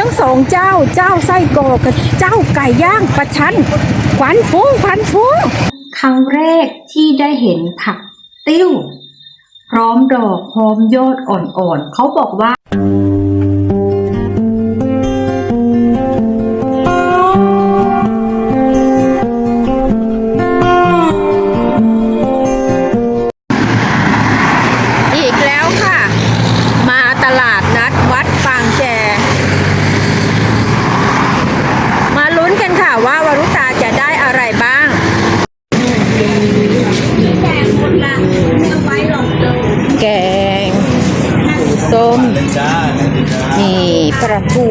ทั้งสองเจ้า เจ้าไส้กรอกกับเจ้าไก่ย่างประชันขวัญฟุ้งขวัญฟุ้งครั้งแรกที่ได้เห็นผักติ้ว พร้อมดอกพร้อมยอดอ่อนๆเขาบอกว่า นี่ปลาทู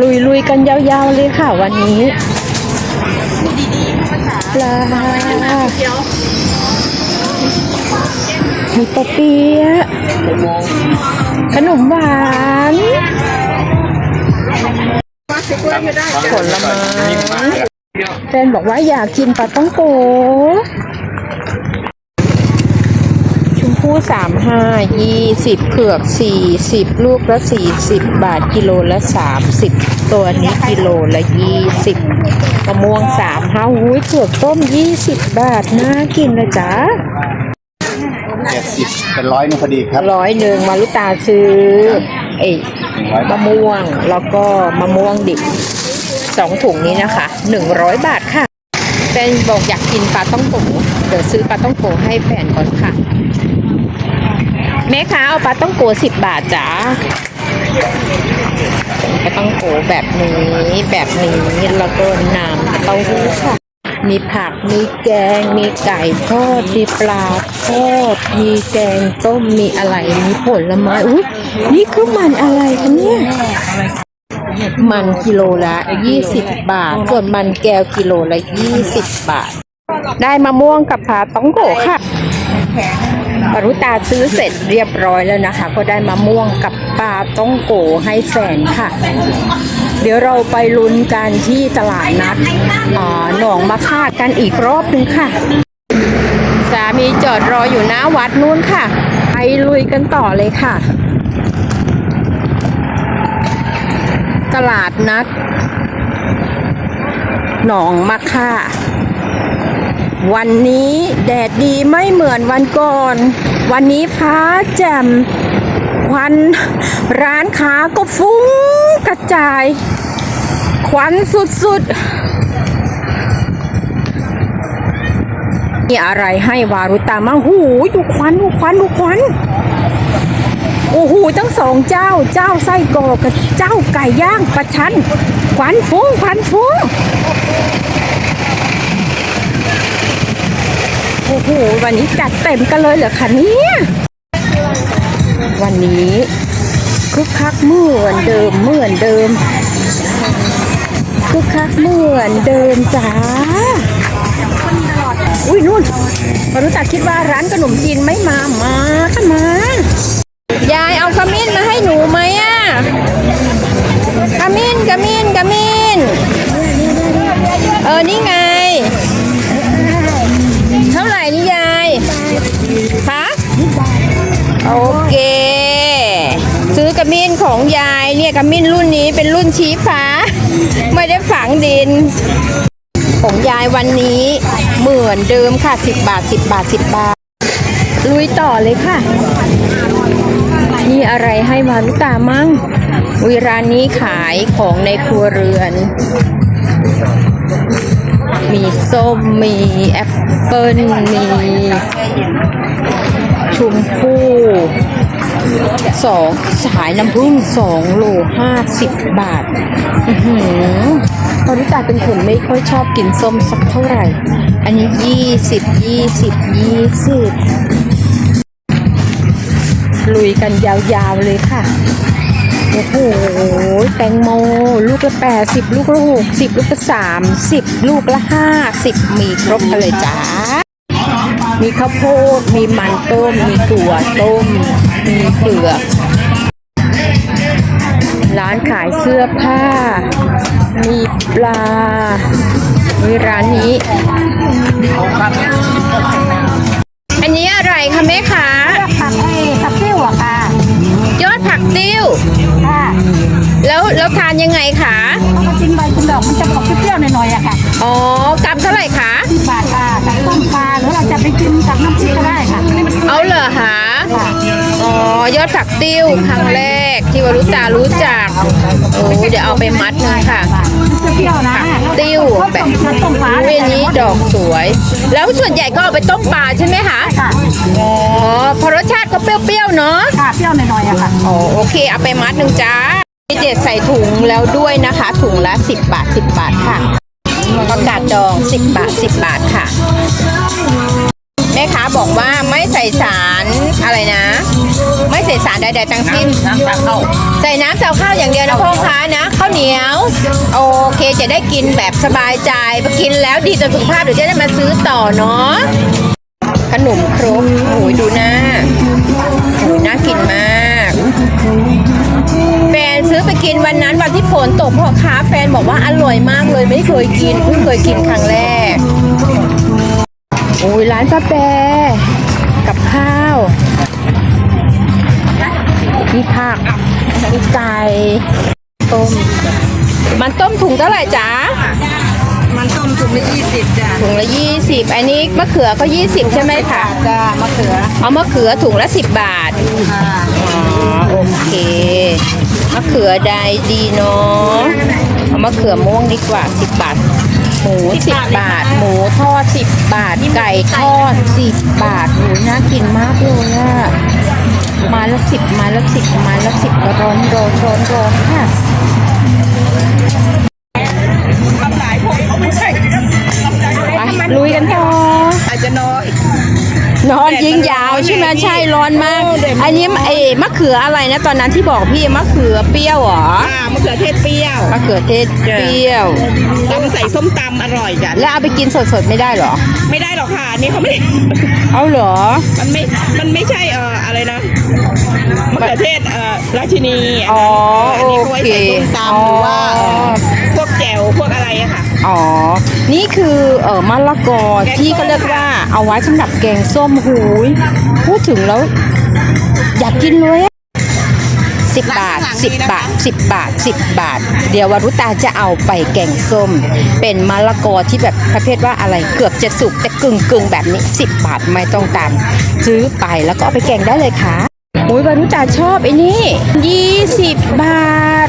ลุยลุยๆกันยาวๆเลยค่ะวันนี้ปลามีปะเปี๊ยะขนมหวานผลไม้แฟนบอกว่าอยากกินปลาต้องโก ชมพู่สามห้ายี่สิบเผือกสี่สิบลูกละสี่สิบบาทกิโลละสามสิบตัวนี้กิโลละยี่สิบมะม่วงสามห้าหุ้ยเผือกต้มยี่สิบบาทน่ากินนะจ๊ะเจ็ดสิบเป็นร้อยนึงพอดีครับร้อยหนึ่งมารุตาซื้อไอ้ร้อยมะม่วงแล้วก็มะม่วงดิบสองถุงนี้นะคะหนึ่งร้อยบาทค่ะแฟนบอกอยากกินปลาต้องโกเดี๋ยวซื้อปลาต้องโกให้แฟนก่อนค่ะ แม่ค้าเอาปลาต้องโกสิบบาทจ้าปลาต้องโกแบบนี้แบบนี้แล้วก็น้ำเต้าหู้ค่ะมีผักมีแกง มีไก่ทอดมีปลาทอดมีแกงต้มมีอะไรมีผลไม้อุ้ยนี่คือมันอะไรคะเนี่ยมันกิโลละ 20 บาท ส่วนมันแก้วกิโลละ 20 บาท ได้มะม่วงกับผาต้องโกค่ะ ปรุตาซื้อเสร็จเรียบร้อยแล้วนะคะ ก็ได้มะม่วงกับปลาต้องโกให้แฟนค่ะ เดี๋ยวเราไปลุ้นกันที่ตลาดนัดหนองมะค่ากันอีกรอบหนึงค่ะ สามีจอดรออยู่หน้าวัดนู้นค่ะ ไปลุยกันต่อเลยค่ะ ตลาดนัด หนองมะค่า วันนี้แดดดีไม่เหมือนวันก่อน วันนี้ฟ้าแจ่มควันร้านค้าก็ฟุ้งกระจาย ควันสุดๆมีอะไรให้วารุตามาหูดูควันดูควันดูควันโอ้โหทั้งสองเจ้าเจ้าไส้กรอกกับเจ้าไก่ย่างประชันควันฟุ้งควันฟุ้ง โอ้โห วันนี้จัดเต็มกันเลยเหรอคะเนี่ยวันนี้คึกคักเหมือนเดิมเหมือนเดิมคึกคักเหมือนเดิมจ้าอุ้ยนู่นมารู้จักคิดว่าร้านขนมจีนไม่มามาค่ะมายายเอาขมิ้นมาให้หนูไหมอะขมิ้นขมิ้นขมิ้นเออนี่ไงาไหร่นี่ยายคะโอเค ซื้อกระมิ้นของยายเนี่ยกระมิ้นรุ่นนี้เป็นรุ่นชี้ฟ้า ไม่ได้ฝังดิน ของยายวันนี้เหมือนเดิมค่ะ 10 บาท 10 บาท 10 บาท ลุยต่อเลยค่ะ มีอะไรให้มารุตามั่งวิรานนี้ขายของในครัวเรือน มีส้ม มีแอปเปิ้ล มีชุมพู่สองสายน้ำผึ้งสองโลห้าสิบบาทอื้อหือพอริตาเป็นคนไม่ค่อยชอบกินส้มสักเท่าไหร่ อันนี้ยี่สิบยี่สิบยี่สิบลุยกันยาวๆเลยค่ะ อ้โห แตงโม ลูกละแปดสิบลูกละหกสิบลูกละสามสิบลูกละห้าสิบมีครบกันเลยจ้า มีข้าวโพด มีมันต้ม มีถั่วต้ม มีเปลือก ร้านขายเสื้อผ้า มีปลามีร้านนี้ อันนี้อะไรคะแม่ค้าผักเอ้ผักติ้วอะค่ะ กติ้ว ค่ะแล้วแล้วทานยังไงคะ เอามาจิ้มใบจิ้มดอกมันจะออกเปรี้ยวๆหน่อยๆอะค่ะอ๋อกรัมเท่าไหร่คะ ที่บาทค่ะกับต้มปลาหรือเราจะไปจิ้มกับน้ำพริกก็ได้ค่ะเอาเหรอคะค่ะอ๋อยอดผักติ้วครั้งแรกที่วารุตารู้จัก โอ้เดี๋ยวเอาไปมัดหนึงค่ะจะเปรี้ยวนะติ้วแบบต้มต้มปลาเวยนี้ดอกสวย แล้วส่วนใหญ่ก็เอาไปต้มปลาใช่ไหมคะ ค่ะอ๋อเพอรสชาติก็เปรี้ยวๆเนาะ ค่ะเปรี้ยวหน่อยๆอะค่ะ อ๋อโอเคเอาไปมัดหนึ่งจ้าเด็ดใส่ถุงแล้วด้วยนะคะ ถุงละ 10 บาท 10 บาทค่ะประกาศดอง 10 บาท 10 บาทค่ะ แม่ค้าบอกว่าไม่ใส่สารอะไรนะ ไม่ใส่สารใดๆทั้งสิ้น น้ำตาลเข้าใส่น้ำเจ้าข้าวอย่างเดียวนะพ่อค้านะข้าวเหนียว โอเคจะได้กินแบบสบายใจกินแล้วดีต่อสุขภาพเดี๋ยวจะได้มาซื้อต่อเนาะขนมครกโอ้ยดูหน้าโอ้ย น่ากินมาก แฟนซื้อไปกินวันนั้นวันที่ฝนตกพ่อค้าแฟนบอกว่าอร่อยมากเลยไม่เคยกินเพิ่งเคยกินครั้งแรกโอ้ยร้านป้าแปรกับข้าวมีผักมีไก่ต้ม มันต้มถุงเท่าไหร่จ๊ะ มันต้มถุงละยี่สิบจ้ะถุงละยี่สิบอันนี้มะเขือก็ยี่สิบใช่ไหมคะจ้ามะเขือเอามะเขือถุงละสิบบาทค่ะอ๋อโอเคมะเขือใดดีเนาะเอามะเขือม่วงดีกว่าสิบบาทหมูสิบบาท หมูทอดสิบบาท ไก่ทอดสิบบาทโอ้ยน่ากินมากเลยอะไมาละสิบไมาละสิบไมาละสิบร้อนร้อนร้อนร้อนค่ะ ไปลุยกันต่ออาจจะน้อยนอนยิงยาวใช่ไหมใช่ร้อนมาก อันนี้เอมะเขืออะไรนะตอนนั้นที่บอกพี่มะเขือเปรี้ยวเหรออ่ามะเขือเทศเปรี้ยวมะเขือเทศเปรี้ยวตำใส่ส้มตำอร่อยจ้ะแล้วเอาไปกินสดๆไม่ได้เหรอ ไม่ได้หรอกค่ะอันนี่เขาไม่เอาเหรอ มันไม่มันไม่ใช่เอ่ออะไรนะมะเขือเทศเอ่อราชินีอ๋ออันนี้เขาไว้ใส่ส้มโอเคตำหรือว่าเอ่อพวกแจ่วพวกอะไรอะค่ะ อ๋อ นี่คือเออมะละกอแกงส้มที่ก็เรียกว่าเอาไว้สำหรับแกงส้มหูย พูดถึงแล้ว อยากกินเลยอะสิบบาทสิบบาทสิบบาทสิบบาท เดี๋ยววรุตาจะเอาไปแกงส้ม เป็นมะละกอที่แบบประเภทว่าอะไรเกือบจะสุกแต่กึ่งกึ่งๆแบบนี้สิบบาทไม่ต้องตามซื้อไปแล้วก็เอาไปแกงได้เลยค่ะ โอ้ยวรุตาชอบไอ้นี่ยี่สิบบาท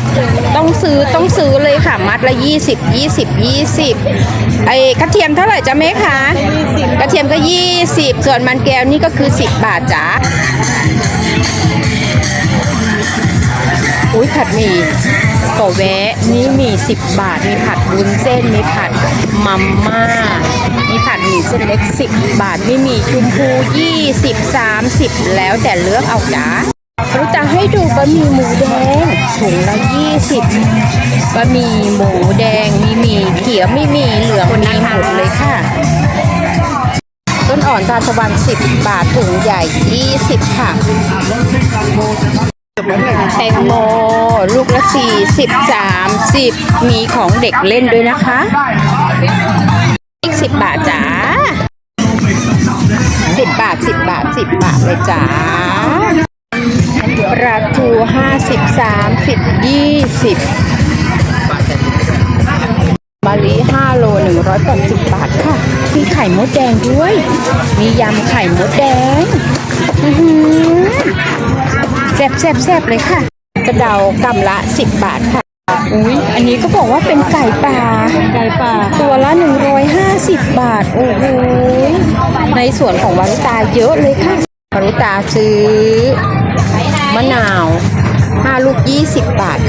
ต้องซื้อต้องซื้อเลยค่ะ มัดละยี่สิบยี่สิบยี่สิบไอ้กระเทียมเท่าไหร่จ๊ะแม่คะกระเทียมก็ยี่สิบส่วนมันแก้วนี่ก็คือสิบบาทจ้าอุ้ยผัดหมี่ก็แวะนี่มี 10 บาท มีผัดวุ้นเส้น มีผัดมัมม่า มีผัดหมี่เส้นเล็ก 10 บาทมีหมี่ชุมพู 20 30 แล้วแต่เลือกเอาจ้าเราจะให้ดูบะหมี่หมูแดงถุงละ20บะหมี่หมูแดงมีหมี่เขียวมีหมี่เหลืองมีหมดเลยค่ะ ต้นอ่อนทานตะวัน10 บาทถุงใหญ่ 20 ค่ะแตงโมลูกละสี่สิบสามสิบมีของเด็กเล่นด้วยนะคะ สิบบาทจ้าสิบบาทสิบบาทสิบบาทเลยจ้าปลาทูห้าสิบสามสิบยี่สิบบาลีห้าโลหนึ่งร้อยแปดสิบบาทค่ะ มีไข่มดแดงด้วย มียำไข่มดแดงอื้อหือแซ่บแซ่บแซ่บเลยค่ะกระเดากำละสิบบาทค่ะ อุ้ยอันนี้ก็บอกว่าเป็นไก่ป่า ไก่ป่า ตัวละหนึ่งร้อยห้าสิบบาท โอ้โห ในส่วนของวารุตาเยอะเลยค่ะวารุตาซื้อมะนาวห้าลูกยี่สิบบาท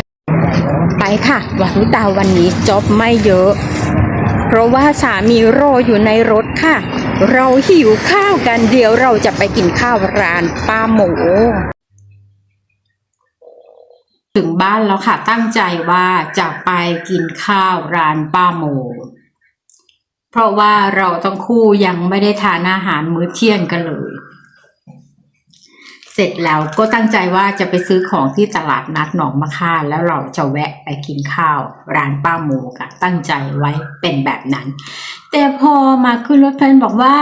ไปค่ะวารุตาวันนี้จ็อบไม่เยอะ เพราะว่าสามีรออยู่ในรถค่ะ เราหิวข้าวกันเดี๋ยวเราจะไปกินข้าวร้านป้าหมู ถึงบ้านแล้วค่ะ ตั้งใจว่าจะไปกินข้าวร้านป้าหมูเพราะว่าเราต้องคู่ยังไม่ได้ทานอาหารมื้อเที่ยงกันเลย เสร็จแล้วก็ตั้งใจว่าจะไปซื้อของที่ตลาดนัดหนองมะค่าแล้วเราจะแวะไปกินข้าวร้านป้าหมูกันตั้งใจไว้เป็นแบบนั้น แต่พอมาขึ้นรถแฟนบอกว่า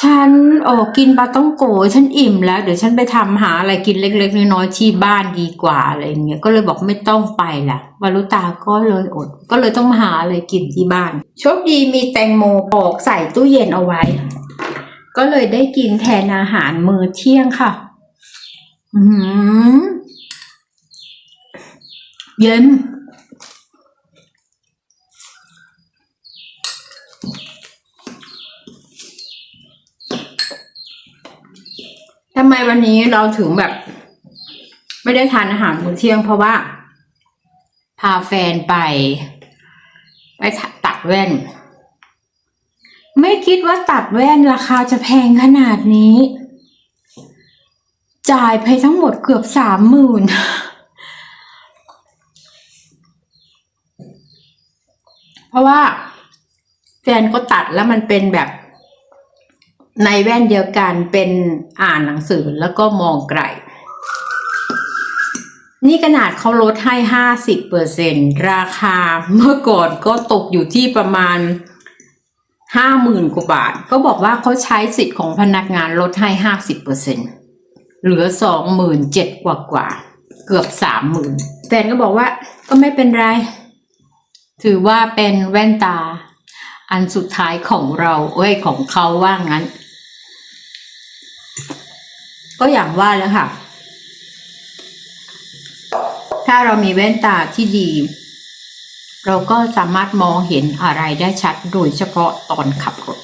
ฉันโอ้กินปลาต้องโกฉันอิ่มแล้ว เดี๋ยวฉันไปทำหาอะไรกินเล็กๆน้อยๆที่บ้านดีกว่าอะไรอย่างเงี้ยก็เลยบอกไม่ต้องไปละวารุตาก็เลยอด ก็เลยต้องมาหาอะไรกินที่บ้านโชคดีมีแตงโมปอกใส่ตู้เย็นเอาไว้ ก็เลยได้กินแทนอาหารมื้อเที่ยงค่ะ อือหือเย็น ทำไมวันนี้เราถึงแบบ ไม่ได้ทานอาหารมื้อเที่ยงเพราะว่า พาแฟนไป ไปตัดแว่น ไม่คิดว่าตัดแว่นราคาจะแพงขนาดนี้ จ่ายไปทั้งหมดเกือบสามหมื่นเพราะว่าแฟนก็ตัดแล้วมันเป็นแบบ ในแว่นเดียวกันเป็นอ่านหนังสือแล้วก็มองไกล นี่ขนาดเขาลดให้ห้าสิบเปอร์เซ็นราคาเมื่อก่อนก็ตกอยู่ที่ประมาณห้าหมื่นกว่าบาท ก็บอกว่าเขาใช้สิทธิ์ของพนักงานลดให้ห้าสิบเปอร์เซ็นเหลือสองหมื่นเจ็ดกว่ากว่าเกือบสามหมื่นแฟนก็บอกว่าก็ไม่เป็นไร ถือว่าเป็นแว่นตาอันสุดท้ายของเราเอ้ยของเขาว่างั้น ก็อย่างว่าแล้วค่ะ ถ้าเรามีแว่นตาที่ดี เราก็สามารถมองเห็นอะไรได้ชัดโดยเฉพาะตอนขับรถ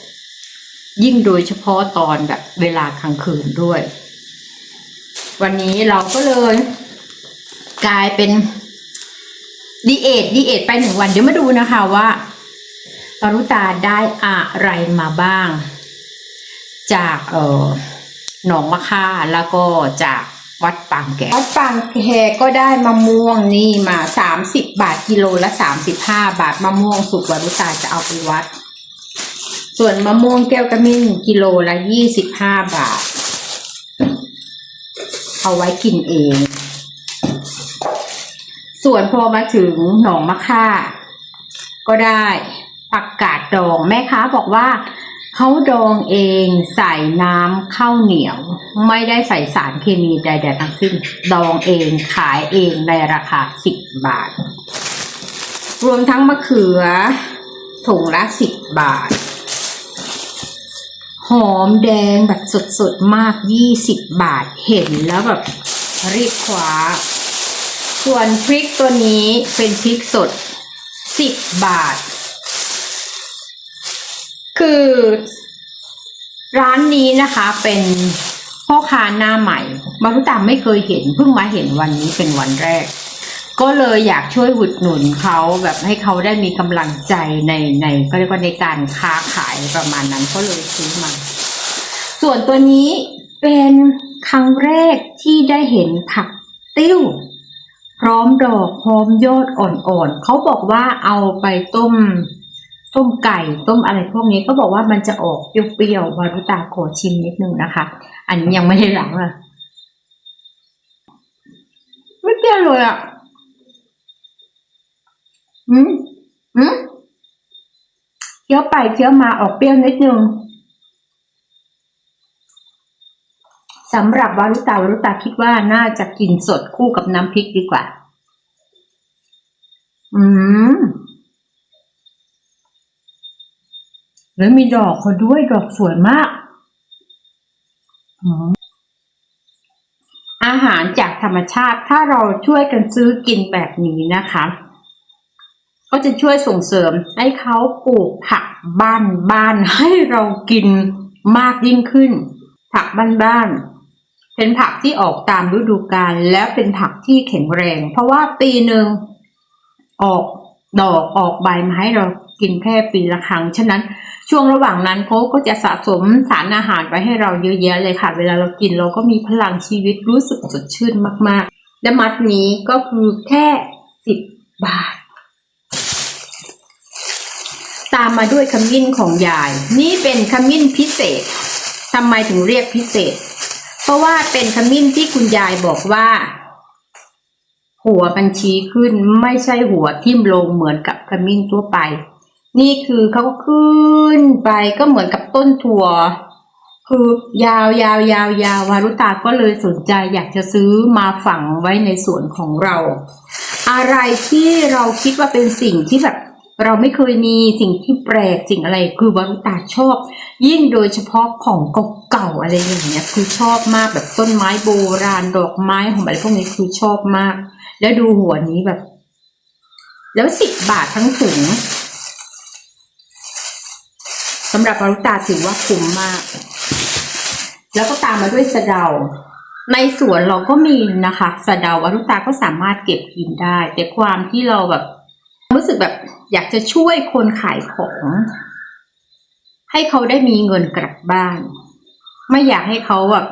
ยิ่งโดยเฉพาะตอนแบบเวลากลางคืนด้วย วันนี้เราก็เลยกลายเป็นดีเอทดีเอทไปหนึ่งวันเดี๋ยวมาดูนะคะว่าปรุตาได้อะไรมาบ้าง จากเอ่อ หนองมะค่าแล้วก็จากวัดปางแกวัดปางแกก็ได้มะม่วงนี่มาสามสิบบาทกิโลละสามสิบห้าบาทมะม่วงสุกวารุตาจะเอาไปวัด ส่วนมะม่วงแก้วกระมิ้นกิโลละยี่สิบห้าบาท เอาไว้กินเอง ส่วนพอมาถึงหนองมะค่า ก็ได้ผักกาดดองแม่ค้าบอกว่า เขาดองเองใส่น้ำข้าวเหนียว ไม่ได้ใส่สารเคมีใดๆทั้งสิ้น ดองเองขายเองในราคาสิบบาท รวมทั้งมะเขือถุงละสิบบาท หอมแดงแบบสดๆ มากยี่สิบบาทเห็นแล้วแบบรีบคว้า ส่วนพริกตัวนี้เป็นพริกสดสิบบาท คือ ร้านนี้นะคะเป็นพ่อค้าหน้าใหม่มารุตามไม่เคยเห็นเพิ่งมาเห็นวันนี้เป็นวันแรก ก็เลยอยากช่วยอุดหนุนเขาแบบให้เขาได้มีกำลังใจในในก็เรียกว่าในการค้าขายประมาณนั้นก็เลยซื้อมา ส่วนตัวนี้เป็นครั้งแรกที่ได้เห็นผักติ้ว พร้อมดอกพร้อมยอดอ่อนๆเขาบอกว่าเอาไปต้ม ต้มไก่ต้มอะไรพวกนี้ก็บอกว่ามันจะออกเปรี้ยวๆวารุตาขอชิมนิดนึงนะคะ อันนี้ยังไม่ได้หลังอะไม่เปรี้ยวเลยอะอืมอืมเคี้ยวไปเคี้ยวมาออกเปรี้ยวนิดนึงสำหรับวารุตาวารุตาคิดว่าน่าจะกินสดคู่กับน้ำพริกดีกว่า อืม แล้วมีดอกเขาด้วยดอกสวยมาก อาหารจากธรรมชาติถ้าเราช่วยกันซื้อกินแบบนี้นะคะ ก็จะช่วยส่งเสริมให้เขาปลูกผักบ้านบ้านให้เรากินมากยิ่งขึ้น ผักบ้านบ้านเป็นผักที่ออกตามฤดูกาลแล้วเป็นผักที่แข็งแรง เพราะว่าปีหนึ่งออก ดอกออกใบมาให้เรากินแค่ปีละครั้ง ฉะนั้นช่วงระหว่างนั้นเขาก็จะสะสมสารอาหารไว้ให้เราเยอะแยะเลยค่ะ เวลาเรากินเราก็มีพลังชีวิตรู้สึกสดชื่นมากๆ และมัดนี้ก็คือแค่สิบบาท ตามมาด้วยขมิ้นของยาย นี่เป็นขมิ้นพิเศษทำไมถึงเรียกพิเศษ เพราะว่าเป็นขมิ้นที่คุณยายบอกว่า หัวมันชี้ขึ้นไม่ใช่หัวทิ่มลงเหมือนกับขมิ้นทั่วไป นี่คือเขาขึ้นไปก็เหมือนกับต้นถั่ว คือยาวยาวยาวยาววารุตาก็เลยสนใจอยากจะซื้อมาฝังไว้ในสวนของเรา อะไรที่เราคิดว่าเป็นสิ่งที่แบบเราไม่เคยมีสิ่งที่แปลกสิ่งอะไรคือวารุตาชอบ ยิ่งโดยเฉพาะของเก่าๆอะไรอย่างเงี้ยคือชอบมากแบบต้นไม้โบราณดอกไม้หอมอะไรพวกนี้คือชอบมาก แล้วดูหัวนี้แบบ แล้วสิบบาททั้งถุงสำหรับวารุตาถือว่าคุ้มมาก แล้วก็ตามมาด้วยสะเดา ในสวนเราก็มีนะคะสะเดาวารุตาก็สามารถเก็บกินได้ แต่ความที่เราแบบ รู้สึกแบบอยากจะช่วยคนขายของ ให้เขาได้มีเงินกลับบ้าน ไม่อยากให้เขาแบบ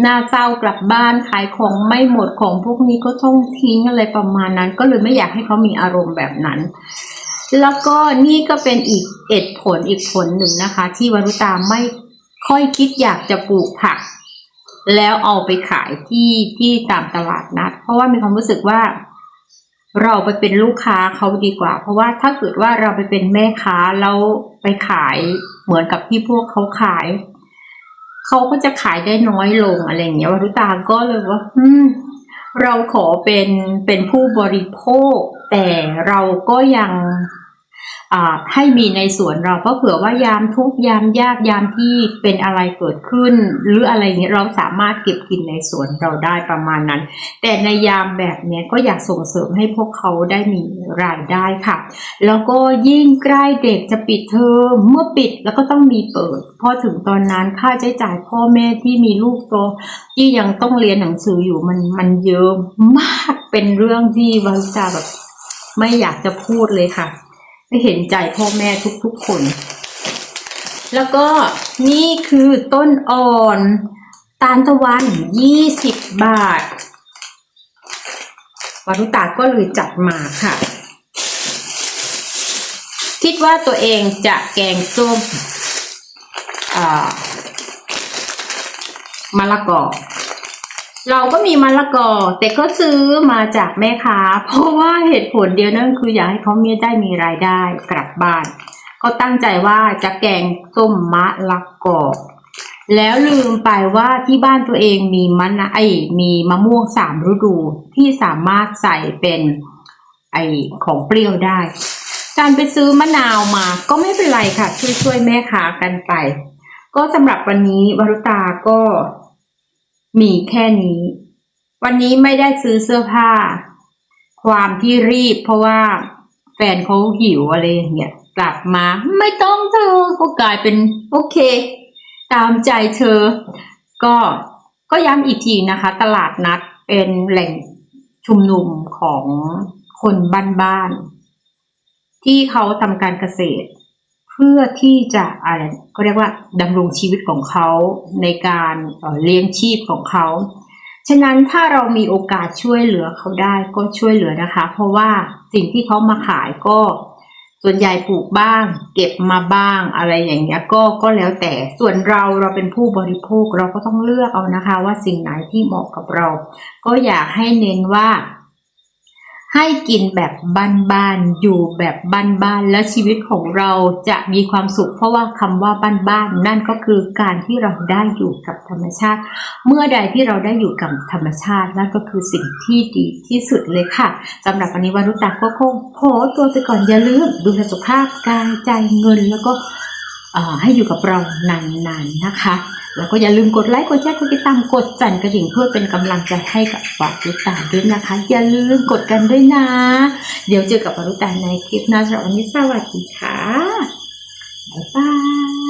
หน้าเศร้ากลับบ้านขายของไม่หมดของพวกนี้ก็ต้องทิ้งอะไรประมาณนั้น ก็เลยไม่อยากให้เขามีอารมณ์แบบนั้น แล้วก็นี่ก็เป็นอีกเอ็ดผลอีกผลหนึ่งนะคะ ที่วรุตาไม่ค่อยคิดอยากจะปลูกผัก แล้วเอาไปขายที่ที่ตามตลาดนัด เพราะว่ามีความรู้สึกว่า เราไปเป็นลูกค้าเขาดีกว่า เพราะว่าถ้าเกิดว่าเราไปเป็นแม่ค้าแล้วไปขายเหมือนกับที่พวกเขาขาย เขาก็จะขายได้น้อยลงอะไรเงี้ยวรุตาก็เลยว่า อืม เราขอเป็นเป็นผู้บริโภค แต่เราก็ยัง ให้มีในสวนเราเพราะเผื่อว่ายามทุกยามยากยามที่เป็นอะไรเกิดขึ้น หรืออะไรเงี้ยเราสามารถเก็บกินในสวนเราได้ประมาณนั้น แต่ในยามแบบเนี้ยก็อยากส่งเสริมให้พวกเขาได้มีรายได้ค่ะ แล้วก็ยิ่งใกล้เด็กจะปิดเทอมเมื่อปิดแล้วก็ต้องมีเปิดพอถึงตอนนั้นค่าใช้จ่ายพ่อแม่ที่มีลูกโตที่ยังต้องเรียนหนังสืออยู่มันมันเยอะมากเป็นเรื่องที่วาจาแบบไม่อยากจะพูดเลยค่ะ ไม่เห็นใจพ่อแม่ทุกๆคน แล้วก็นี่คือต้นอ่อนตาลตะวันยี่สิบบาทวารุตาก็เลยจัดมาค่ะ คิดว่าตัวเองจะแกงส้มมะละกอ เราก็มีมะละกอ แต่ก็ซื้อมาจากแม่ค้า เพราะว่าเหตุผลเดียวนั่นคืออยากให้เขามีได้มีรายได้กลับบ้าน ก็ตั้งใจว่าจะแกงส้มมะละกอ แล้วลืมไปว่าที่บ้านตัวเองมีมะนะไอมีมะม่วงสามฤดูที่สามารถใส่เป็นไอของเปรี้ยวได้ การไปซื้อมะนาวมาก็ไม่เป็นไรค่ะ ช่วยช่วยแม่ค้ากันไป ก็สำหรับวันนี้วรุตาก็ มีแค่นี้ วันนี้ไม่ได้ซื้อเสื้อผ้า ความที่รีบเพราะว่า แฟนเขาหิวอะไรอย่างเงี้ยกลับมาไม่ต้องเธอก็กลายเป็นโอเค ตามใจเธอ ก็ก็ย้ำอีกทีนะคะ ตลาดนัดเป็นแหล่งชุมนุมของคนบ้านๆที่เขาทำการเกษตร พื่อที่จะอะไรก็เรียกว่าดำรงชีวิตของเขาในการเลี้ยงชีพของเขา ฉะนั้นถ้าเรามีโอกาสช่วยเหลือเขาได้ก็ช่วยเหลือนะคะ เพราะว่าสิ่งที่เขามาขายก็ ส่วนใหญ่ปลูกบ้าง เก็บมาบ้างอะไรอย่างเงี้ยก็ก็แล้วแต่ส่วนเราเราเป็นผู้บริโภคเราก็ต้องเลือกเอานะคะ ว่าสิ่งไหนที่เหมาะกับเรา ก็อยากให้เน้นว่า ให้กินแบบบ้านๆ อยู่แบบบ้านๆ แล้วชีวิตของเราจะมีความสุข เพราะว่าคำว่าบ้านๆ นั่นก็คือการที่เราได้อยู่กับธรรมชาติ เมื่อใดที่เราได้อยู่กับธรรมชาติ นั่นก็คือสิ่งที่ดีที่สุดเลยค่ะสำหรับวันนี้วารุตาก็คงขอตัวไปก่อนอย่าลืมดูแลสุขภาพกายใจเงินแล้วก็เอ่อให้อยู่กับเรานานๆนะคะ แล้วก็อย่าลืมกดไลค์กดแชร์กดติดตามกดสั่นกระดิ่งเพื่อเป็นกำลังใจให้กับปารุตาด้วยนะคะ อย่าลืมกดกันด้วยนะ เดี๋ยวเจอกับปารุตาในคลิปหน้าสำหรับวันนี้สวัสดีค่ะบ๊ายบาย